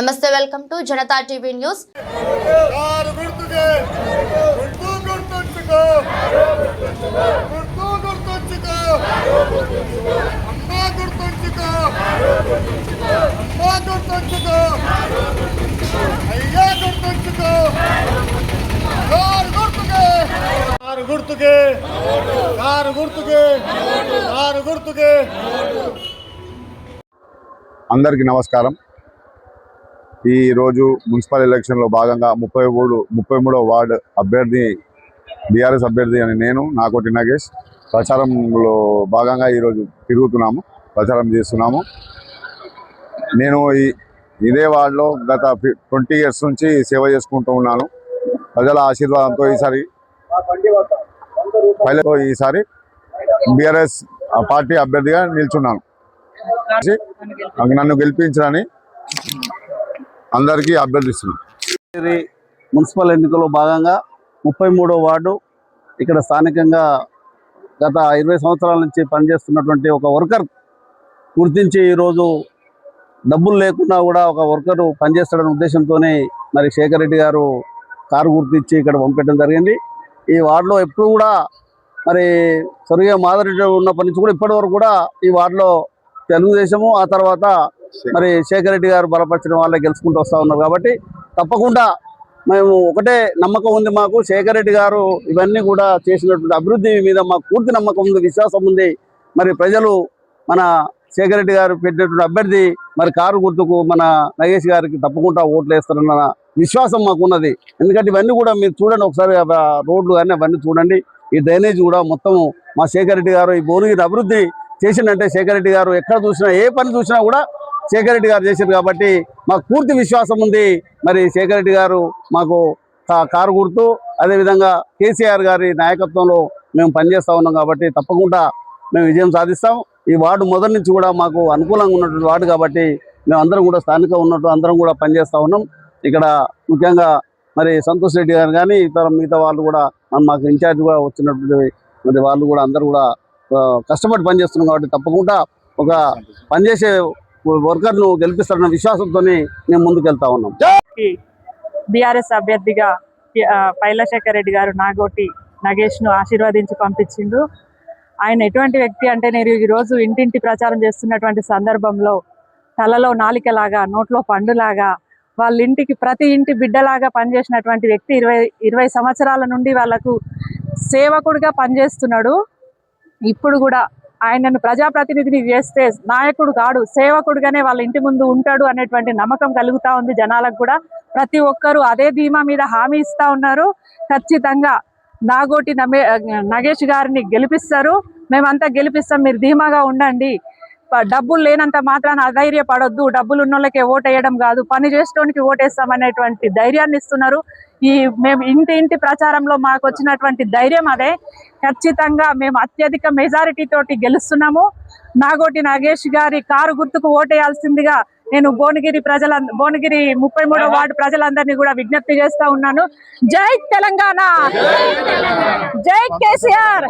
నమస్తే welcome to Janata TV news car గుర్తుకే గుర్తు గుర్తుంచుకో గుర్తు గుర్తుంచుకో అమ్మా గుర్తుంచుకో అమ్మా గుర్తుంచుకో అయ్యా గుర్తుంచుకో కారు గుర్తుకే కారు గుర్తుకే కారు గుర్తుకే కారు గుర్తుకే అందరికీ నమస్కారం. ఈరోజు మున్సిపల్ ఎలక్షన్లో భాగంగా ముప్పై మూడు ముప్పై మూడో వార్డు అభ్యర్థి బీఆర్ఎస్ అభ్యర్థి అని నేను నాకోటి నాగేష్ ప్రచారంలో భాగంగా ఈరోజు తిరుగుతున్నాము ప్రచారం చేస్తున్నాము. నేను ఈ ఇదే వార్డులో గత ట్వంటీ ఇయర్స్ నుంచి సేవ చేసుకుంటూ ఉన్నాను. ప్రజల ఆశీర్వాదంతో ఈసారి పైలతో ఈసారి బీఆర్ఎస్ పార్టీ అభ్యర్థిగా నిల్చున్నాను. నన్ను గెలిపించాలని అందరికీ అభ్యర్థిస్తున్నాం. మున్సిపల్ ఎన్నికల్లో భాగంగా ముప్పై మూడో వార్డు ఇక్కడ స్థానికంగా గత ఇరవై సంవత్సరాల నుంచి పనిచేస్తున్నటువంటి ఒక వర్కర్ గుర్తించి ఈరోజు డబ్బులు లేకున్నా కూడా ఒక వర్కరు పనిచేస్తాడనే ఉద్దేశంతోనే మరి శేఖర్ రెడ్డి గారు కారు గుర్తించి ఇక్కడ పంపించడం జరిగింది. ఈ వార్డులో ఎప్పుడు కూడా మరి స్వర్గీయ మాధురెడ్డి ఉన్నప్పటి నుంచి కూడా ఇప్పటి వరకు కూడా ఈ వార్డులో తెలుగుదేశము ఆ తర్వాత మరి శేఖర్ రెడ్డి గారు బలపరిచిన వాళ్ళే గెలుచుకుంటూ వస్తూ ఉన్నారు కాబట్టి తప్పకుండా మేము ఒకటే నమ్మకం ఉంది మాకు. శేఖర్ రెడ్డి గారు ఇవన్నీ కూడా చేసినటువంటి అభివృద్ధి మీద మాకు పూర్తి నమ్మకం ఉంది విశ్వాసం ఉంది. మరి ప్రజలు మన శేఖర్ రెడ్డి గారు పెట్టినటువంటి అభ్యర్థి మరి కారు గుర్తుకు మన నగేష్ గారికి తప్పకుండా ఓట్లు వేస్తారన్న విశ్వాసం మాకున్నది ఎందుకంటే ఇవన్నీ కూడా మీరు చూడండి ఒకసారి రోడ్లు కానీ అవన్నీ చూడండి. ఈ డ్రైనేజ్ కూడా మొత్తం మా శేఖర్ రెడ్డి గారు ఈ భువనగిరి అభివృద్ధి చేసిందంటే శేఖర్ రెడ్డి గారు ఎక్కడ చూసినా ఏ పని చూసినా కూడా శేఖర్ రెడ్డి గారు చేశారు కాబట్టి మాకు పూర్తి విశ్వాసం ఉంది. మరి శేఖర్ రెడ్డి గారు మాకు కారు గుర్తు. అదేవిధంగా కేసీఆర్ గారి నాయకత్వంలో మేము పనిచేస్తూ ఉన్నాం కాబట్టి తప్పకుండా మేము విజయం సాధిస్తాం. ఈ వార్డు మొదటి నుంచి కూడా మాకు అనుకూలంగా ఉన్నటువంటి వార్డు కాబట్టి మేము అందరం కూడా స్థానిక ఉన్నట్టు అందరం కూడా పనిచేస్తూ ఉన్నాం. ఇక్కడ ముఖ్యంగా మరి సంతోష్ రెడ్డి గారు కానీ ఇతర మిగతా వాళ్ళు కూడా మాకు ఇన్ఛార్జ్ కూడా వచ్చినటువంటి మరి వాళ్ళు కూడా అందరూ కూడా కష్టపడి పనిచేస్తున్నాం కాబట్టి తప్పకుండా ఒక పనిచేసే వర్కర్ను గెలిపిస్తారన్న విశ్వాసంతో మేము ముందుకు వెళ్తా ఉన్నాం బీఆర్ఎస్ అభ్యర్థిగా పైలశేఖర్ రెడ్డి గారు నాగోటి నగేష్ను ఆశీర్వదించి పంపించిండు. ఆయన ఎటువంటి వ్యక్తి అంటే నేను ఈ రోజు ఇంటింటి ప్రచారం చేస్తున్నటువంటి సందర్భంలో తలలో నాలికలాగా నోట్లో పండులాగా వాళ్ళ ఇంటికి ప్రతి ఇంటి బిడ్డలాగా పనిచేసినటువంటి వ్యక్తి ఇరవై ఇరవై సంవత్సరాల నుండి వాళ్ళకు సేవకుడిగా పనిచేస్తున్నాడు. ఇప్పుడు కూడా ఆయనను ప్రజాప్రతినిధిని చేస్తే నాయకుడు కాడు సేవకుడుగానే వాళ్ళ ఇంటి ముందు ఉంటాడు అనేటువంటి నమ్మకం కలుగుతా ఉంది జనాలకు కూడా. ప్రతి ఒక్కరూ అదే ధీమా మీద హామీ ఇస్తా ఉన్నారు. ఖచ్చితంగా నాగోటి నమే నగేష్ గారిని గెలిపిస్తారు. మేమంతా గెలిపిస్తాం మీరు ధీమాగా ఉండండి. డబ్బులు లేనంత మాత్రాన అధైర్యపడొద్దు. డబ్బులు ఉన్న వాళ్ళకే ఓటు వేయడం కాదు. పని చేసేటోనికి ఓటేస్తాం అనేటువంటి ధైర్యాన్ని ఇస్తున్నారు. ఈ మేము ఇంటి ఇంటి ప్రచారంలో మాకు వచ్చినటువంటి ధైర్యం అదే. ఖచ్చితంగా మేము అత్యధిక మెజారిటీ తోటి గెలుస్తున్నాము. నాగోటి నాగేష్ గారి కారు గుర్తుకు ఓటేయాల్సిందిగా నేను భువనగిరి ప్రజల భువనగిరి ముప్పై మూడో వార్డు ప్రజలందరినీ కూడా విజ్ఞప్తి చేస్తా ఉన్నాను. జై తెలంగాణ! జై కేసీఆర్!